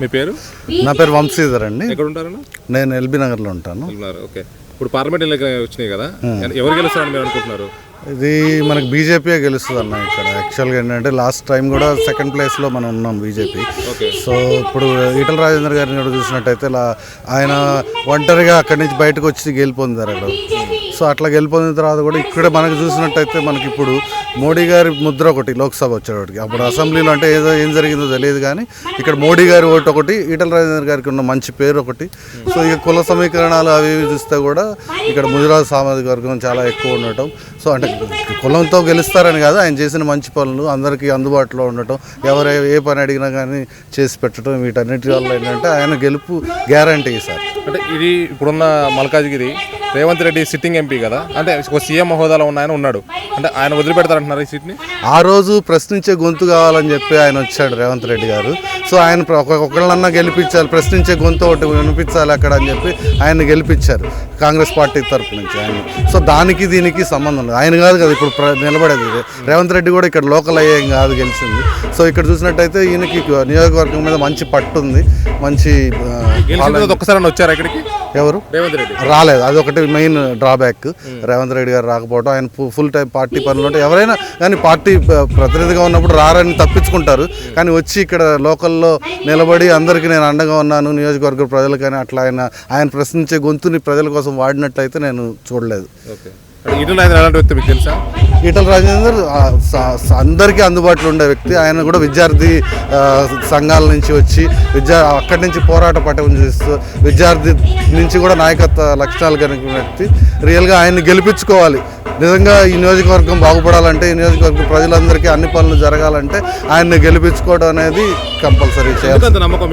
మీ పేరు? నా పేరు వంశీధర్ అండి. ఎక్కడ ఉంటారన్న నేను ఎల్బీ నగర్లో ఉంటాను. ఓకే. ఇప్పుడు పార్లమెంట్ ఎన్నికలు వచ్చినాయి కదా? ఎవరు గెలుస్తారని మీరు అనుకుంటున్నారు? ఇది మనకు బీజేపీ గెలుస్తుంది అన్న ఇక్కడ యాక్చువల్గా ఏంటంటే లాస్ట్ టైం కూడా సెకండ్ ప్లేస్లో మనం ఉన్నాం బీజేపీ. సో ఇప్పుడు ఈటల రాజేందర్ గారిని కూడా చూసినట్టయితే ఆయన ఒంటరిగా అక్కడి నుంచి బయటకు వచ్చి గెలిపొందారు అక్కడ. సో అట్లా గెలిపొందిన తర్వాత కూడా ఇక్కడ మనకు చూసినట్టయితే మనకి ఇప్పుడు మోడీ గారి ముద్ర ఒకటి లోక్సభ వచ్చేటప్పటికి. అప్పుడు అసెంబ్లీలో అంటే ఏదో ఏం జరిగిందో తెలియదు కానీ ఇక్కడ మోడీ గారి ఓటు ఒకటి ఈటల రాజేందర్ గారికి ఉన్న మంచి పేరు ఒకటి. సో ఇక కుల సమీకరణాలు అవి ఇవి చూస్తే కూడా ఇక్కడ ముదిరాజు సామాజిక వర్గం చాలా ఎక్కువ ఉండటం. సో అంటే కులంతో గెలుస్తారని కాదు ఆయన చేసిన మంచి పనులు అందరికీ అందుబాటులో ఉండటం. ఎవరు ఏ- ఏ పని అడిగినా కానీ చేసి పెట్టడం వీటన్నిటి వల్ల ఏంటంటే ఆయన గెలుపు గ్యారంటీ సార్. అంటే ఇది ఇప్పుడున్న మల్కాజ్గిరి రేవంత్ రెడ్డి సిట్టింగ్ ఎంపీ కదా. అంటే ఒక సీఎం హోదాలో ఉన్న ఆయన ఉన్నాడు. అంటే ఆయన వదిలిపెడతారంటున్నారు ఈ సీట్ని? ఆ రోజు ప్రశ్నించే గొంతు కావాలని చెప్పి ఆయన వచ్చాడు రేవంత్ రెడ్డి గారు. సో ఆయన ఒకళ్ళన్నా గెలిపించాలి ప్రశ్నించే గొంతు ఒకటి వినిపించాలి అక్కడ అని చెప్పి ఆయన గెలిపించారు కాంగ్రెస్ పార్టీ తరపు నుంచి ఆయన సో దానికి దీనికి సంబంధం లేదు. ఆయన కాదు కదా ఇప్పుడు నిలబడేది. రేవంత్ రెడ్డి కూడా ఇక్కడ లోకల్ అయ్యేం కాదు గెలిచింది. సో ఇక్కడ చూసినట్టయితే ఈయనకి నియోజకవర్గం మీద మంచి పట్టు ఉంది మంచి ఒక్కసారి వచ్చారా ఇక్కడికి? ఎవరు? రేవంత్ రెడ్డి. రాలేదు. అది ఒకటి మెయిన్ డ్రాబ్యాక్ రేవంత్ రెడ్డి గారు రాకపోవడం ఆయన ఫుల్ టైం పార్టీ పనులు ఉంటే ఎవరైనా కానీ పార్టీ ప్రతినిధిగా ఉన్నప్పుడు రారని తప్పించుకుంటారు. కానీ వచ్చి ఇక్కడ లోకల్లో నిలబడి అందరికీ నేను అండగా ఉన్నాను. నియోజకవర్గ ప్రజలకని అట్లా ఆయన ఆయన ప్రశ్నించే గొంతుని ప్రజల కోసం వాడినట్లయితే నేను చూడలేదు. ఈటల రాజేంద్ర ఎలాంటి వ్యక్తి మీకు తెలుసా? ఈటల రాజేందర్ అందరికీ అందుబాటులో ఉండే వ్యక్తి. ఆయన కూడా విద్యార్థి సంఘాల నుంచి వచ్చి విద్యా అక్కడి నుంచి పోరాట పటం చేస్తూ విద్యార్థి నుంచి కూడా నాయకత్వ లక్షణాలు కలిగిన వ్యక్తి. రియల్గా ఆయన్ని గెలిపించుకోవాలి. నిజంగా ఈ నియోజకవర్గం బాగుపడాలంటే ఈ నియోజకవర్గం ప్రజలందరికీ అన్ని పనులు జరగాలంటే ఆయన్ని గెలిపించుకోవడం అనేది కంపల్సరీ చేయాలి నమ్మకం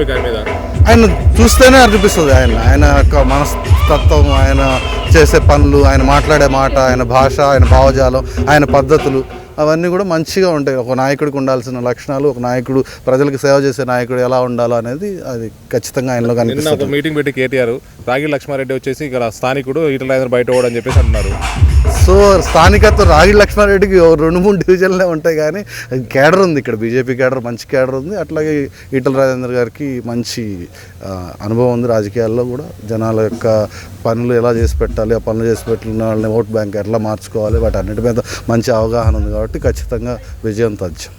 ఆయన చూస్తేనే అనిపిస్తుంది ఆయన. ఆయన యొక్క మనస్తత్వం ఆయన చేసే పనులు ఆయన మాట్లాడే మాట ఆయన భాష ఆయన భావజాలం ఆయన పద్ధతులు అవన్నీ కూడా మంచిగా ఉంటాయి. ఒక నాయకుడికి ఉండాల్సిన లక్షణాలు ఒక నాయకుడు ప్రజలకు సేవ చేసే నాయకుడు ఎలా ఉండాలో అనేది అది ఖచ్చితంగా ఆయనలో కనిపిస్తుంది. మీటింగ్ పెట్టి కేటీఆర్ రాగి లక్ష్మారెడ్డి వచ్చేసి ఇక్కడ స్థానికుడు ఈటల బయట పోవడం అని చెప్పేసి అంటున్నారు సో స్థానికత్వం రాగి లక్ష్మారెడ్డికి రెండు మూడు డివిజన్లే ఉంటాయి కానీ కేడర్ ఉంది ఇక్కడ. బీజేపీ కేడర్ మంచి కేడర్ ఉంది. అట్లాగే ఈటల రాజేందర్ గారికి మంచి అనుభవం ఉంది రాజకీయాల్లో కూడా. జనాల యొక్క పనులు ఎలా చేసి పెట్టాలి ఆ పనులు చేసి పెట్టిన వాళ్ళని ఓట్ బ్యాంక్ ఎట్లా మార్చుకోవాలి వాటి అన్నిటి మీద మంచి అవగాహన ఉంది కాబట్టి ఖచ్చితంగా విజయం తథ్యం.